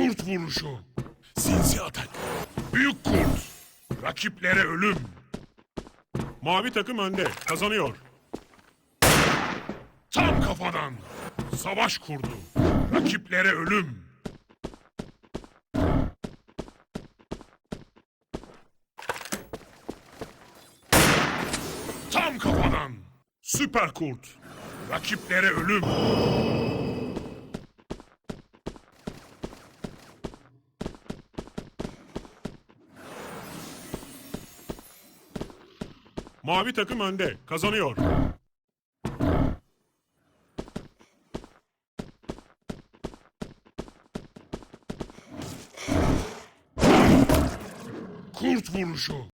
Kurt vuruşu. Sinsi atak. Büyük kurt. Rakiplere ölüm. Mavi takım önde. Kazanıyor. Tam kafadan. Savaş kurdu. Rakiplere ölüm. Tam kafadan. Süper kurt. Rakiplere ölüm. Mavi takım önde. Kazanıyor. Kurt vuruşu.